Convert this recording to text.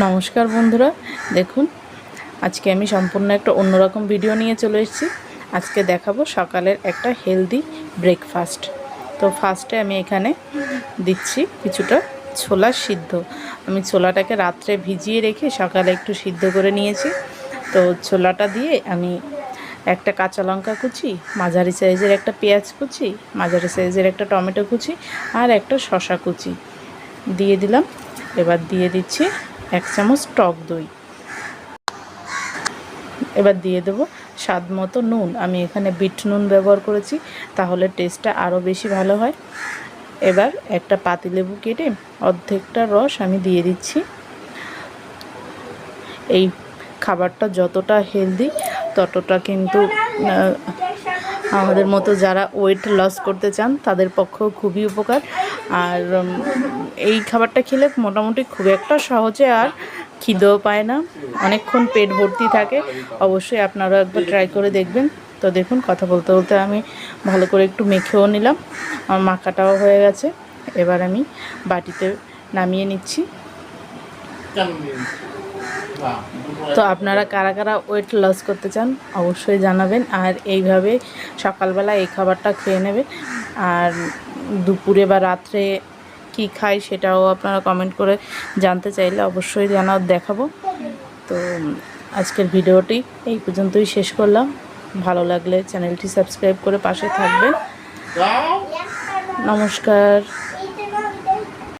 নমস্কার বন্ধুরা। দেখুন, আজকে আমি সম্পূর্ণ একটা অন্যরকম ভিডিও নিয়ে চলে এসেছি। আজকে দেখাবো সকালের একটা হেলদি ব্রেকফাস্ট তো ফার্স্টে আমি এখানে দিচ্ছি কিছুটা ছোলা সিদ্ধ। আমি ছোলাটাকে রাত্রে ভিজিয়ে রেখে সকালে একটু সিদ্ধ করে নিয়েছি। তো ছোলাটা দিয়ে আমি একটা কাঁচা লঙ্কা কুচি, মাঝারি সাইজের একটা পেঁয়াজ কুচি, মাঝারি সাইজের একটা টমেটো কুচি আর একটা শশা কুচি। দিয়ে দিলাম। এবার দিয়ে দিচ্ছি এক চামচ টক দই। এবার দিয়ে দেবো স্বাদ মতো নুন। আমি এখানে বিট নুন ব্যবহার করেছি, তাহলে টেস্টটা আরও বেশি ভালো হয়। এবার একটা পাতিলেবু কেটে অর্ধেকটা রস আমি দিয়ে দিচ্ছি। এই খাবারটা যতটা হেলদি ততটা কিন্তু আমাদের মতো যারা ওয়েট লস করতে চান, তাদের পক্ষেও খুবই উপকার। আর এই খাবারটা খেলে মোটামুটি খুব একটা সহজে আর খিদেও পায় না। অনেকক্ষণ পেট ভর্তি থাকে। অবশ্যই আপনারা একবার ট্রাই করে দেখবেন। তো দেখুন, কথা বলতে বলতে আমি ভালো করে একটু মেখেও নিলাম। আমার মাখাটাও হয়ে গেছে। এবার আমি বাটিতে নামিয়ে নিচ্ছি। তো আপনারা কারা কারা ওয়েট লস করতে চান অবশ্যই জানাবেন। আর এইভাবে সকালবেলা এই খাবারটা খেয়ে নেবে আর দুপুরে বা রাত্রে কি খাই সেটাও আপনারা কমেন্ট করে জানতে চাইলে অবশ্যই জানা দেখাবো। তো আজকের ভিডিওটি এই পর্যন্তই শেষ করলাম। ভালো লাগলে চ্যানেলটি সাবস্ক্রাইব করে পাশে থাকবেন। নমস্কার।